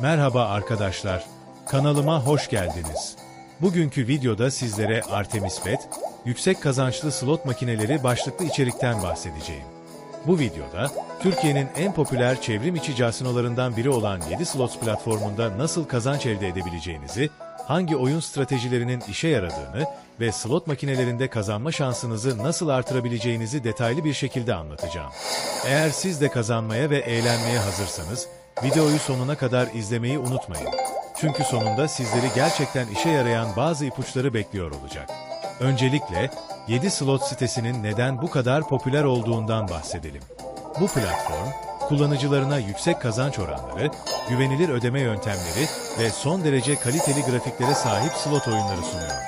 Merhaba arkadaşlar, kanalıma hoş geldiniz. Bugünkü videoda sizlere Artemis Bet, yüksek kazançlı slot makineleri başlıklı içerikten bahsedeceğim. Bu videoda, Türkiye'nin en popüler çevrim içi casinolarından biri olan 7 Slots platformunda nasıl kazanç elde edebileceğinizi, hangi oyun stratejilerinin işe yaradığını ve slot makinelerinde kazanma şansınızı nasıl artırabileceğinizi detaylı bir şekilde anlatacağım. Eğer siz de kazanmaya ve eğlenmeye hazırsanız, videoyu sonuna kadar izlemeyi unutmayın. Çünkü sonunda sizleri gerçekten işe yarayan bazı ipuçları bekliyor olacak. Öncelikle 7 slot sitesinin neden bu kadar popüler olduğundan bahsedelim. Bu platform, kullanıcılarına yüksek kazanç oranları, güvenilir ödeme yöntemleri ve son derece kaliteli grafiklere sahip slot oyunları sunuyor.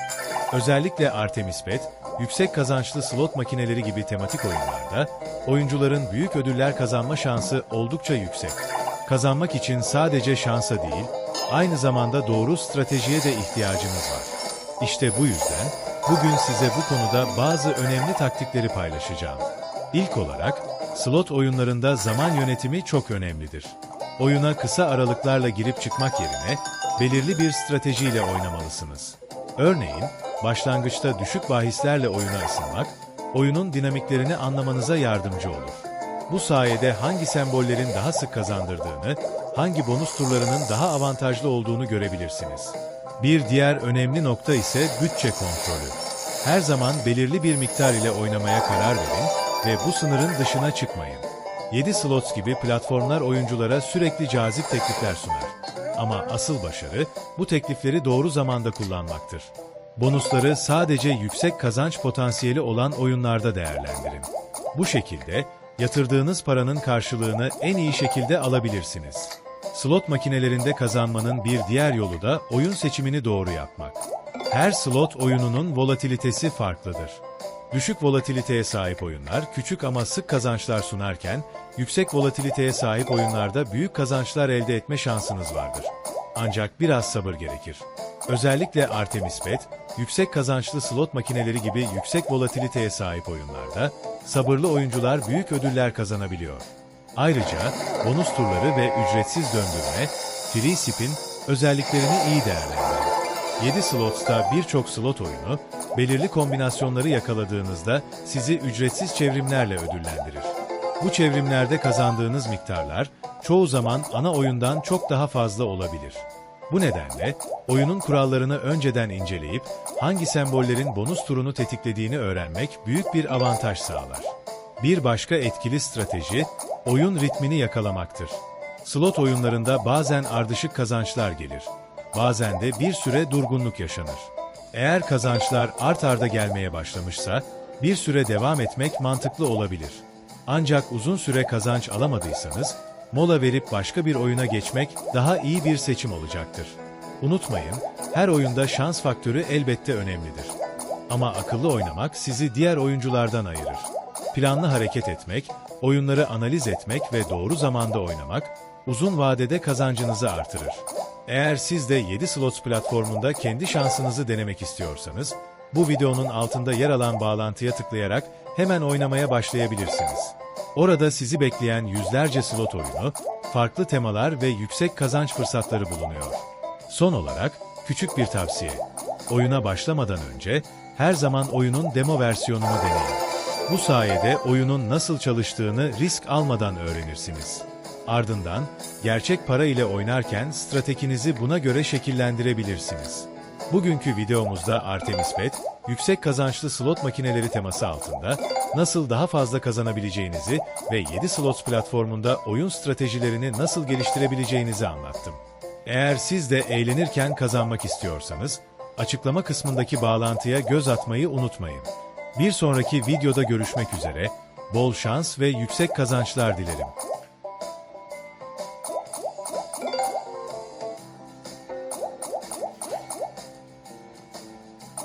Özellikle Artemis Bet, yüksek kazançlı slot makineleri gibi tematik oyunlarda, oyuncuların büyük ödüller kazanma şansı oldukça yüksek. Kazanmak için sadece şansa değil, aynı zamanda doğru stratejiye de ihtiyacınız var. İşte bu yüzden, bugün size bu konuda bazı önemli taktikleri paylaşacağım. İlk olarak, slot oyunlarında zaman yönetimi çok önemlidir. Oyuna kısa aralıklarla girip çıkmak yerine, belirli bir stratejiyle oynamalısınız. Örneğin, başlangıçta düşük bahislerle oyuna ısınmak, oyunun dinamiklerini anlamanıza yardımcı olur. Bu sayede hangi sembollerin daha sık kazandırdığını, hangi bonus turlarının daha avantajlı olduğunu görebilirsiniz. Bir diğer önemli nokta ise bütçe kontrolü. Her zaman belirli bir miktar ile oynamaya karar verin ve bu sınırın dışına çıkmayın. 7 slots gibi platformlar oyunculara sürekli cazip teklifler sunar. Ama asıl başarı bu teklifleri doğru zamanda kullanmaktır. Bonusları sadece yüksek kazanç potansiyeli olan oyunlarda değerlendirin. Bu şekilde yatırdığınız paranın karşılığını en iyi şekilde alabilirsiniz. Slot makinelerinde kazanmanın bir diğer yolu da oyun seçimini doğru yapmak. Her slot oyununun volatilitesi farklıdır. Düşük volatiliteye sahip oyunlar küçük ama sık kazançlar sunarken, yüksek volatiliteye sahip oyunlarda büyük kazançlar elde etme şansınız vardır. Ancak biraz sabır gerekir. Özellikle Artemis Bet, yüksek kazançlı slot makineleri gibi yüksek volatiliteye sahip oyunlarda, sabırlı oyuncular büyük ödüller kazanabiliyor. Ayrıca bonus turları ve ücretsiz döndürme, free spin özelliklerini iyi değerlendirin. 7 slotta birçok slot oyunu, belirli kombinasyonları yakaladığınızda sizi ücretsiz çevrimlerle ödüllendirir. Bu çevrimlerde kazandığınız miktarlar, çoğu zaman ana oyundan çok daha fazla olabilir. Bu nedenle, oyunun kurallarını önceden inceleyip, hangi sembollerin bonus turunu tetiklediğini öğrenmek büyük bir avantaj sağlar. Bir başka etkili strateji, oyun ritmini yakalamaktır. Slot oyunlarında bazen ardışık kazançlar gelir. Bazen de bir süre durgunluk yaşanır. Eğer kazançlar art arda gelmeye başlamışsa, bir süre devam etmek mantıklı olabilir. Ancak uzun süre kazanç alamadıysanız, mola verip başka bir oyuna geçmek daha iyi bir seçim olacaktır. Unutmayın, her oyunda şans faktörü elbette önemlidir. Ama akıllı oynamak sizi diğer oyunculardan ayırır. Planlı hareket etmek, oyunları analiz etmek ve doğru zamanda oynamak, uzun vadede kazancınızı artırır. Eğer siz de 7 Slots platformunda kendi şansınızı denemek istiyorsanız, bu videonun altında yer alan bağlantıya tıklayarak hemen oynamaya başlayabilirsiniz. Orada sizi bekleyen yüzlerce slot oyunu, farklı temalar ve yüksek kazanç fırsatları bulunuyor. Son olarak, küçük bir tavsiye. Oyuna başlamadan önce, her zaman oyunun demo versiyonunu deneyin. Bu sayede oyunun nasıl çalıştığını risk almadan öğrenirsiniz. Ardından, gerçek para ile oynarken stratejinizi buna göre şekillendirebilirsiniz. Bugünkü videomuzda Artemis Bet, yüksek kazançlı slot makineleri teması altında nasıl daha fazla kazanabileceğinizi ve 7 slots platformunda oyun stratejilerini nasıl geliştirebileceğinizi anlattım. Eğer siz de eğlenirken kazanmak istiyorsanız, açıklama kısmındaki bağlantıya göz atmayı unutmayın. Bir sonraki videoda görüşmek üzere, bol şans ve yüksek kazançlar dilerim.